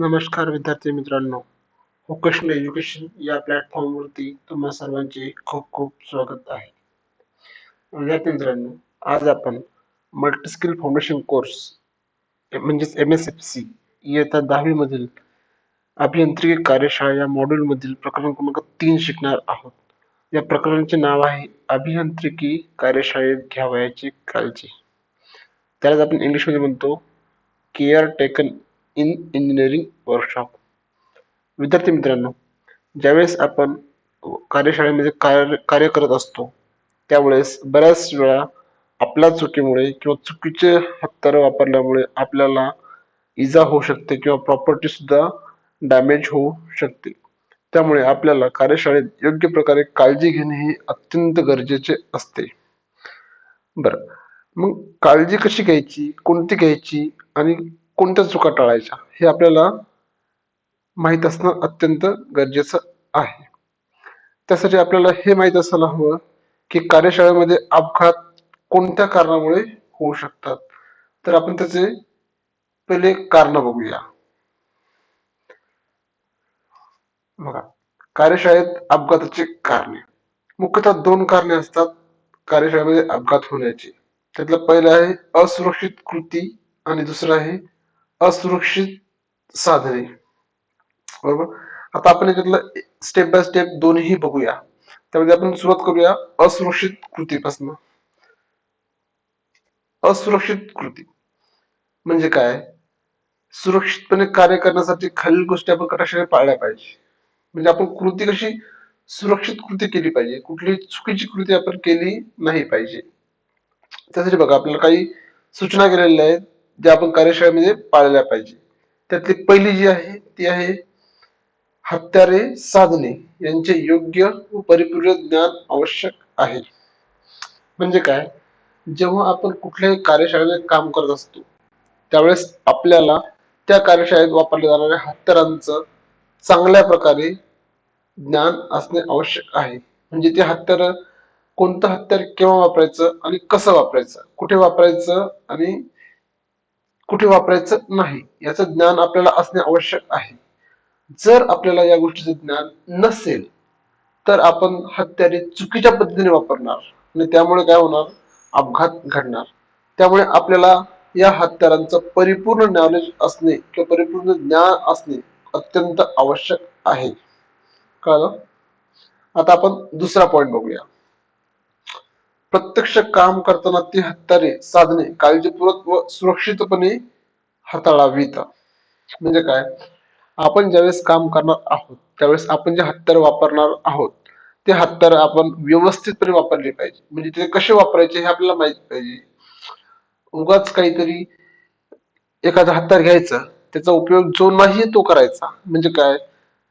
नमस्कार विद्यार्थी मित्रांनो वोकेशनल एज्युकेशन या प्लॅटफॉर्मवरती तुम्हा सर्वांचे खूप खूप स्वागत आहे. विद्यार्थी मित्रांनो आज आपण मल्टीस्किल फाउंडेशन कोर्स म्हणजेच एम एस एफ सी इयत्ता दहावीमधील अभियांत्रिकी कार्यशाळा या मॉड्यूलमधील प्रकरण क्रमांक तीन शिकणार आहोत. या प्रकरणाचे नाव आहे अभियांत्रिकी कार्यशाळेत घ्यावयाची काळजी त्यालाच आपण इंग्लिशमध्ये म्हणतो care taken in engineering workshop विद्यार्थी मित्रांनो ज्यावेळेस आपण कार्यशाळेमध्ये कार्य कार्य करत असतो त्यावेळेस बऱ्याच वेळा आपल्या चुकीमुळे किंवा चुकीचे हत्तर वापरल्यामुळे आपल्याला इजा होऊ शकते किंवा प्रॉपर्टी सुद्धा डॅमेज होऊ शकते. त्यामुळे आपल्याला कार्यशाळेत योग्य प्रकारे काळजी घेणे हे अत्यंत गरजेचे असते. बरं. मग काळजी कशी घ्यायची कोणती घ्यायची आणि कोणत्या चुका टाळायच्या हे आपल्याला माहीत असणं अत्यंत गरजेचं आहे. त्यासाठी आपल्याला हे माहीत असायला हवं की कार्यशाळेमध्ये अपघात कोणत्या कारणामुळे होऊ शकतात? तर आपण त्याचे पहिले कारण बघूया. बघा कार्यशाळेत अपघाताची कारणे. मुख्यतः दोन कारणे असतात कार्यशाळेमध्ये अपघात होण्याची. त्यातलं पहिलं आहे असुरक्षित कृती आणि दुसरं आहे असुरक्षित साधने. बरोबर? आता आपण याच्यातलं स्टेप बाय स्टेप दोन्ही बघूया. त्यामध्ये आपण सुरुवात करूया असुरक्षित कृतीपासून. असुरक्षित कृती म्हणजे काय? सुरक्षितपणे कार्य करण्यासाठी खालील गोष्टी आपण कटाक्षाने पाळल्या पाहिजे? म्हणजे आपण कृती कशी सुरक्षित कृती केली पाहिजे? कुठली चुकीची कृती आपण केली नाही पाहिजे? त्यासाठी बघा आपल्याला काही सूचना केलेल्या आहेत. ज्या आपण कार्यशाळेमध्ये पाळल्या पाहिजे. त्यातली पहिली जी आहे ती आहे हत्यारे साधने. यांचे योग्य व परिपूर्ण ज्ञान आवश्यक आहे. म्हणजे काय? जेव्हा आपण कुठल्याही कार्यशाळेत काम करत असतो त्यावेळेस आपल्याला त्या कार्यशाळेत वापरल्या जाणाऱ्या हत्यारांचं चांगल्या प्रकारे ज्ञान असणे आवश्यक आहे. म्हणजे ते हत्यार कोणतं हत्यार केव्हा वापरायचं आणि कसं वापरायचं? कुठे वापरायचं आणि कुठे वापरायचं नाही याचं ज्ञान आपल्याला असणे आवश्यक आहे. जर आपल्याला या गोष्टीचं ज्ञान नसेल तर आपण हत्यारे चुकीच्या पद्धतीने वापरणार आणि त्यामुळे काय होणार? अपघात घडणार. त्यामुळे आपल्याला या हत्यारांचं परिपूर्ण नॉलेज असणे किंवा परिपूर्ण ज्ञान असणे अत्यंत आवश्यक आहे. कळलं? आता आपण दुसरा पॉइंट बघूया. प्रत्यक्ष काम करताना ती हत्यारे साधने काळजीपूर्वक व सुरक्षितपणे हाताळावीत. म्हणजे काय? आपण ज्यावेळेस काम करणार आहोत त्यावेळेस आपण जे हत्यार वापरणार आहोत ते हत्यार आपण व्यवस्थितपणे वापरले पाहिजे. म्हणजे ते कसे वापरायचे हे आपल्याला माहीत पाहिजे. उगाच काहीतरी एखादं हत्यार घ्यायचं त्याचा उपयोग जो नाही तो करायचा. म्हणजे काय?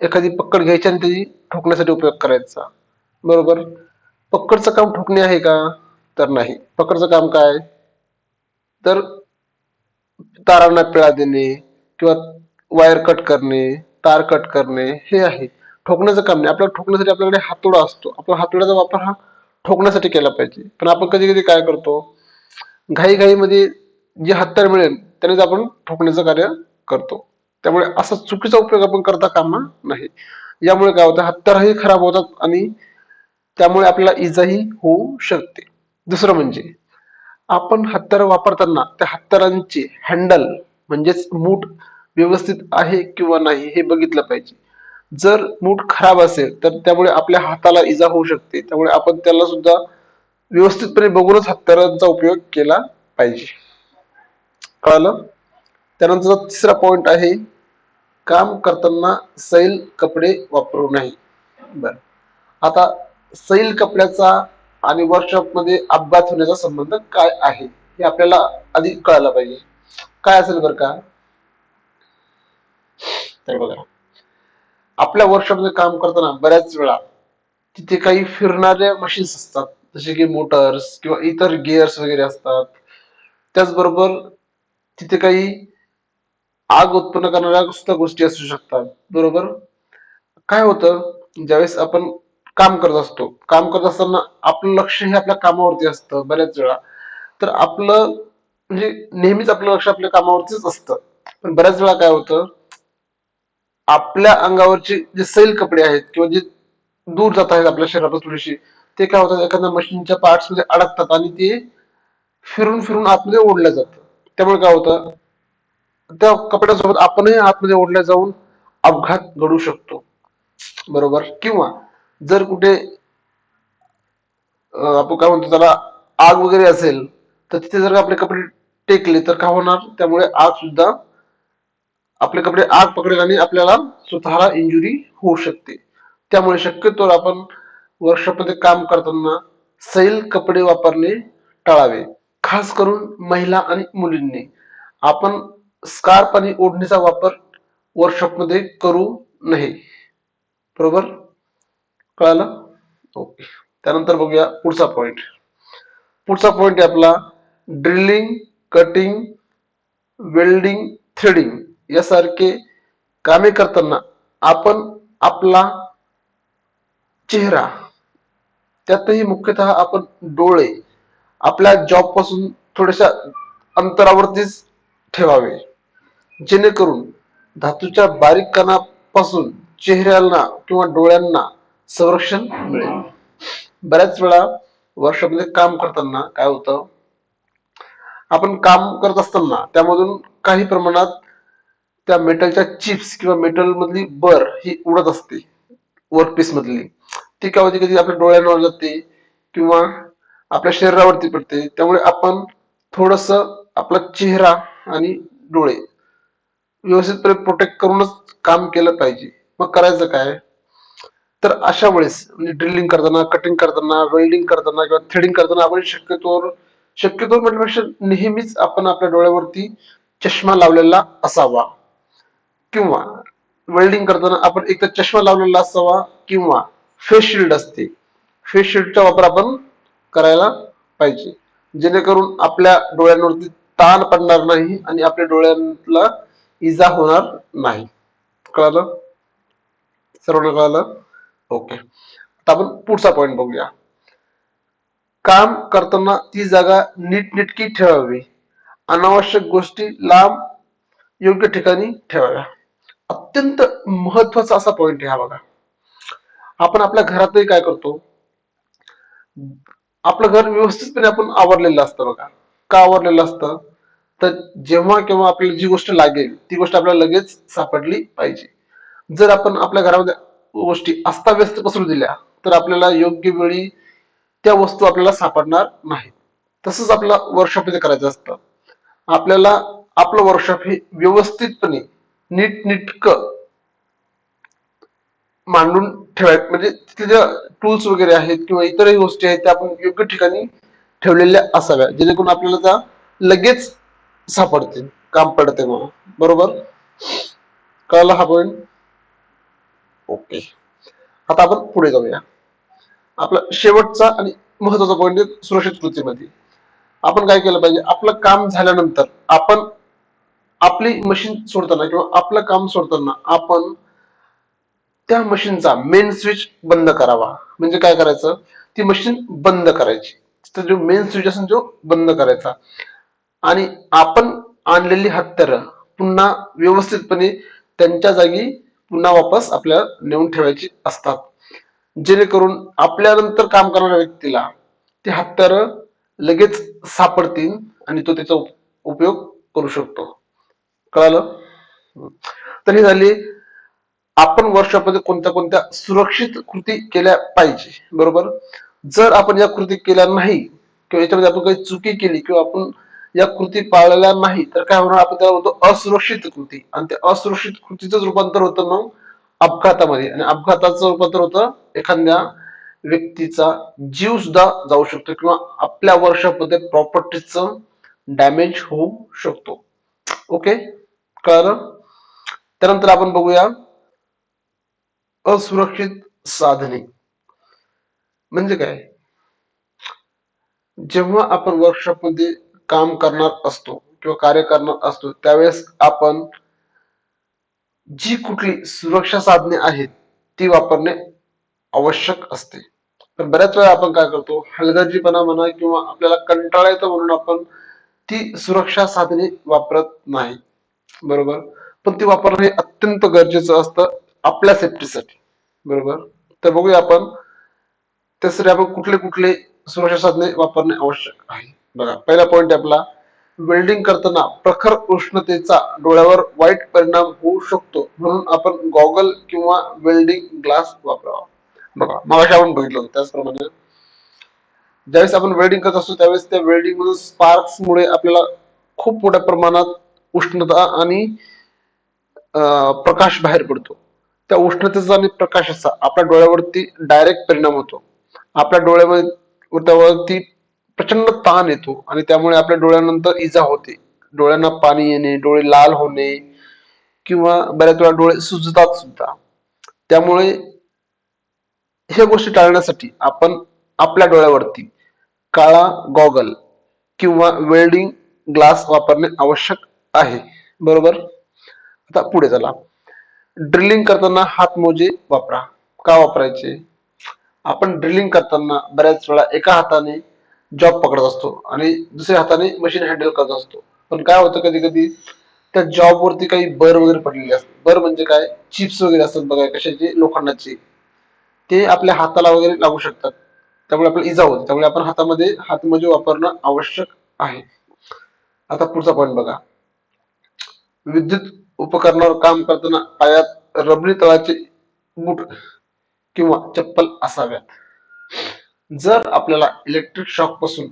एखादी पकड घ्यायची आणि त्याची ठोकण्यासाठी उपयोग करायचा. बरोबर? पकडचं काम ठोकणे आहे का? तर नाही. पकडचं काम काय? तर तारांना पिळा देणे किंवा वायर कट करणे तार कट करणे हे आहे. ठोकण्याचं काम नाही. आपल्याला ठोकण्यासाठी आपल्याकडे हातोडा असतो. आपण हातोड्याचा वापर हा ठोकण्यासाठी केला पाहिजे. पण आपण कधी कधी काय करतो? घाई घाईमध्ये जे हत्यार मिळेल त्यानेच आपण ठोकण्याचं कार्य करतो. त्यामुळे असा चुकीचा उपयोग आपण करता कामा नाही. यामुळे काय होतं? हत्यारही खराब होतात आणि त्यामुळे आपल्याला इजाही होऊ शकते. दुसरं म्हणजे आपण हत्यार वापरताना त्या हत्यारांचे हँडल म्हणजेच मूठ व्यवस्थित आहे किंवा नाही हे बघितलं पाहिजे. जर मूठ खराब असेल तर त्यामुळे आपल्या हाताला इजा होऊ शकते. त्यामुळे आपण त्याला सुद्धा व्यवस्थितपणे बघूनच हत्यारांचा उपयोग केला पाहिजे. कळलं? त्यानंतर तिसरा पॉइंट आहे काम करताना सैल कपडे वापरू नाही बर. आता सैल कपड्याचा आणि वर्कशॉपमध्ये अपघात होण्याचा संबंध काय आहे हे आपल्याला आधी कळायला पाहिजे. काय असेल बरं का? तर बघा. आपल्या वर्कशॉपमध्ये काम करताना बऱ्याच वेळा तिथे काही फिरणाऱ्या मशीन्स असतात जसे की मोटर्स किंवा इतर गिअर्स वगैरे असतात. त्याचबरोबर तिथे काही आग उत्पन्न करणाऱ्या सुद्धा गोष्टी असू शकतात. बरोबर? काय होतं? ज्यावेळेस आपण काम करत असतो. काम करत असताना आपलं लक्ष हे आपल्या कामावरती असतं बऱ्याच वेळा. तर आपलं म्हणजे नेहमीच आपलं लक्ष आपल्या कामावरतीच असतं. पण बऱ्याच वेळा काय होतं? आपल्या अंगावरचे जे सैल कपडे आहेत किंवा जे दूर जात आहेत आपल्या शरीरापासून थोडीशी ते काय होतात? एखाद्या मशीनच्या पार्ट्समध्ये अडकतात आणि ते फिरून फिरून आतमध्ये ओढलं जातं त्यामुळे काय होतं? त्या कपड्यासोबत आपणही आतमध्ये ओढल्या जाऊन अपघात घडू शकतो. बरोबर? किंवा जर कुठे आपण काय म्हणतो त्याला आग वगैरे असेल तर तिथे जर आपले कपडे टेकले तर काय होणार? त्यामुळे आग सुद्धा आपले कपडे आग पकडेल आणि आपल्याला स्वतःला इंजुरी होऊ शकते. त्यामुळे शक्यतो आपण वर्कशॉपमध्ये काम करताना सैल कपडे वापरणे टाळावे. खास करून महिला आणि मुलींनी. आपण स्कार्फ आणि ओढणीचा वापर वर्कशॉपमध्ये करू नये. बरोबर? कळालं? ओके. त्यानंतर बघूया पुढचा पॉइंट पुढचा पॉइंट आहे आपला ड्रिलिंग कटिंग वेल्डिंग थ्रेडिंग यासारखे कामे करताना आपण आपला चेहरा त्यातही मुख्यतः आपण डोळे आपल्या जॉबपासून थोड्याशा अंतरावरतीच ठेवावे. जेणेकरून धातूच्या बारीक कणापासून चेहऱ्याला किंवा डोळ्यांना संरक्षण. मिळेल बऱ्याच वेळा वर्कशॉपमध्ये काम करताना काय होतं? आपण काम करत असताना त्यामधून काही प्रमाणात त्या मेटलच्या चिप्स किंवा मेटल मधली बर ही उडत असते वर्कपीस मधली. ती काय होते कधी आपल्या डोळ्यांवर जाते किंवा आपल्या शरीरावरती पडते. त्यामुळे आपण थोडस आपला चेहरा आणि डोळे व्यवस्थितपणे प्रोटेक्ट करूनच काम केलं पाहिजे. मग करायचं काय? तर अशा वेळेस म्हणजे ड्रिलिंग करताना कटिंग करताना वेल्डिंग करताना किंवा थ्रेडिंग करताना आपण शक्यतोवर शक्यतो म्हटल्यापेक्षा नेहमीच आपण आपल्या डोळ्यावरती चष्मा लावलेला असावा. किंवा वेल्डिंग करताना आपण एकतर चष्मा लावलेला असावा किंवा फेस शिल्ड असते. फेस शिल्डचा वापर आपण करायला पाहिजे. जेणेकरून आपल्या डोळ्यांवरती ताण पडणार नाही आणि आपल्या डोळ्यांना इजा होणार नाही. कळालं? सर्वांना कळालं? ओके. आता आपण पुढचा पॉइंट बघूया. काम करताना ती जागा नीटनेटकी ठेवावी. अनावश्यक गोष्टी लांब योग्य ठिकाणी ठेवाव्या. अत्यंत महत्त्वाचा असा पॉइंट आहे हा बघा. आपण आपल्या घरातही काय करतो? आपलं घर व्यवस्थितपणे आपण आवरलेलं असतं बघा. का आवरलेलं असतं? तर जेव्हा केव्हा आपल्याला जी गोष्ट लागेल ती गोष्ट आपल्याला लगेच सापडली पाहिजे. जर आपण आपल्या घरामध्ये गोष्टी अस्ताव्यस्त पसरू दिल्या तर आपल्याला योग्य वेळी त्या वस्तू आपल्याला सापडणार नाहीत. तसंच वर्कशॉप इथे करायचं असतं. आपल्याला आपलं वर्कशॉप हे व्यवस्थितपणे नीटनिटक मांडून ठेवाय म्हणजे तिथे ज्या टूल्स वगैरे आहेत किंवा इतरही गोष्टी आहेत त्या आपण योग्य ठिकाणी ठेवलेल्या असाव्या जेणेकरून आपल्याला त्या लगेच सापडतील काम पडते म्हणून. बरोबर? कळला हा पॉईंट ओके. आता आपण पुढे जाऊया. आपला शेवटचा आणि महत्त्वाचा पॉईंट आहे सुरक्षित कृतीमध्ये. आपण काय केलं पाहिजे? आपलं काम झाल्यानंतर आपण आपली मशीन सोडताना किंवा आपलं काम सोडताना आपण त्या मशीनचा मेन स्विच बंद करावा. म्हणजे काय करायचं? ती मशीन बंद करायची. तर जो मेन स्विच असेल तो बंद करायचा. आणि आपण आणलेली हत्यारं पुन्हा व्यवस्थितपणे त्यांच्या जागी पुन्हा वापस आपल्याला नेऊन ठेवायची असतात. जेणेकरून आपल्यानंतर काम करणाऱ्या व्यक्तीला ते हत्यारं लगेच सापडतील आणि तो त्याचा उपयोग करू शकतो. कळालं? तर हे झाली आपण वर्कशॉपमध्ये कोणत्या कोणत्या सुरक्षित कृती केल्या पाहिजे बरोबर? जर आपण या कृती केल्या नाही किंवा याच्यामध्ये आपण काही चुकी केली किंवा आपण या कृती पाळलेल्या नाही. तर काय होणार? आपण त्याला म्हणतो असुरक्षित कृती. आणि ते असुरक्षित कृतीच रूपांतर होतं मग अपघातामध्ये. आणि अपघाताचं रूपांतर होतं एखाद्या व्यक्तीचा जीव सुद्धा जाऊ शकतो किंवा आपल्या वर्कशॉपमध्ये प्रॉपर्टीचं डॅमेज होऊ शकतो. ओके? कळलं? त्यानंतर आपण बघूया असुरक्षित साधने. म्हणजे काय? जेव्हा आपण वर्कशॉपमध्ये काम करणार असतो किंवा कार्य करणार असतो त्यावेळेस आपण जी कुठली सुरक्षा साधने आहेत ती वापरणे आवश्यक असते. पण बऱ्याच वेळा आपण काय करतो हलगर्जीपणा म्हणा किंवा आपल्याला कंटाळा येतो म्हणून आपण ती सुरक्षा साधने वापरत नाही. बरोबर? पण ती वापरणे हे अत्यंत गरजेचं असतं आपल्या सेफ्टीसाठी बरोबर? तर बघूया आपण त्यासाठी आपण कुठले कुठले सुरक्षा साधने वापरणे आवश्यक आहे. बघा पहिला पॉईंट आपला. वेल्डिंग करताना प्रखर उष्णतेचा डोळ्यावर वाईट परिणाम होऊ शकतो म्हणून आपण गॉगल किंवा वेल्डिंग ग्लास वापरावा. बघा मगाशी आपण बघितलं होतं त्याचप्रमाणे ज्यावेळेस आपण वेल्डिंग करत असतो त्यावेळेस त्या वेल्डिंग मधून स्पार्क्स मुळे आपल्याला खूप मोठ्या प्रमाणात उष्णता आणि अं, प्रकाश बाहेर पडतो. त्या उष्णतेचा आणि प्रकाशाचा आपल्या डोळ्यावरती डायरेक्ट परिणाम होतो. आपल्या डोळ्यामध्ये त्यावरती प्रचंड ताण येतो आणि त्यामुळे आपल्या डोळ्यानंतर इजा होते. डोळ्यांना पाणी येणे डोळे लाल होणे किंवा बऱ्याच वेळा डोळे सुजतात सुद्धा. त्यामुळे ह्या गोष्टी टाळण्यासाठी आपण आपल्या डोळ्यावरती काळा गॉगल किंवा वेल्डिंग ग्लास वापरणे आवश्यक आहे. बरोबर? आता पुढे चला. ड्रिलिंग करताना हात मोजे वापरा. का वापरायचे? आपण ड्रिलिंग करताना बऱ्याच वेळा एका हाताने जॉब पकडत असतो आणि दुसऱ्या हाताने मशीन हँडल करत असतो. पण काय होतं कधी कधी त्या जॉब वरती काही बर वगैरे पडलेले असतात बर म्हणजे काय? चिप्स वगैरे असतात बघा कशाचे? लोखंडाचे. ते आपल्या हाताला वगैरे लागू शकतात. त्यामुळे आपल्याला इजा होते. त्यामुळे आपण हातामध्ये हातमोजे वापरणं आवश्यक आहे. आता पुढचा पॉईंट बघा. विद्युत उपकरणावर काम करताना पायात रबरी तळाचे बूट किंवा चप्पल असाव्यात. जर आपल्याला इलेक्ट्रिक शॉकपासून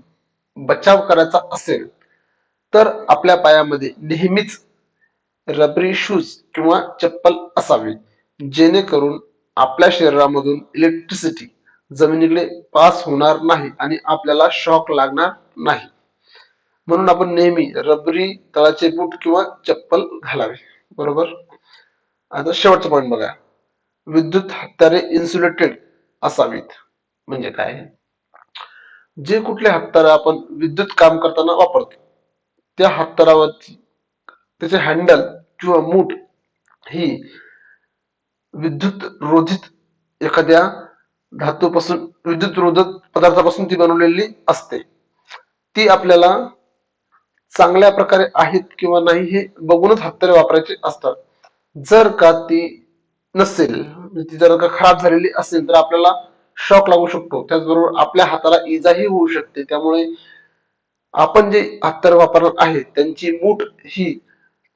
बचाव करायचा असेल तर आपल्या पायामध्ये नेहमीच रबरी शूज किंवा चप्पल असावे जेणेकरून आपल्या शरीरामधून इलेक्ट्रिसिटी जमिनीकडे पास होणार नाही आणि आपल्याला शॉक लागणार नाही. म्हणून आपण नेहमी रबरी तळाचे बूट किंवा चप्पल घालावे. बरोबर? आता शेवटचा पॉईंट बघा. विद्युत हत्यारे इन्सुलेटेड असावीत. म्हणजे काय? जे कुठले हत्यारे आपण विद्युत काम करताना वापरतो त्या हत्यारावरती त्याचे हँडल किंवा मूठ ही विद्युत रोधित एखाद्या धातूपासून विद्युत रोधक पदार्थापासून ती बनवलेली असते. ती आपल्याला चांगल्या प्रकारे आहेत किंवा नाही हे बघूनच हत्यारे वापरायचे असतात. जर का ती नसेल म्हणजे ती जर का खराब झालेली असेल तर आपल्याला शॉक लागू शकतो. त्याचबरोबर आपल्या हाताला इजाही होऊ शकते. त्यामुळे आपण जे हत्यार वापरणार आहे त्यांची मूठ ही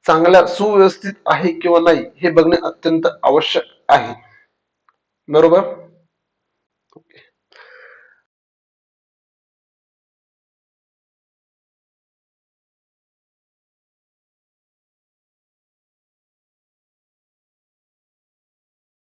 चांगल्या सुव्यवस्थित आहे किंवा नाही हे बघणे अत्यंत आवश्यक आहे. बरोबर?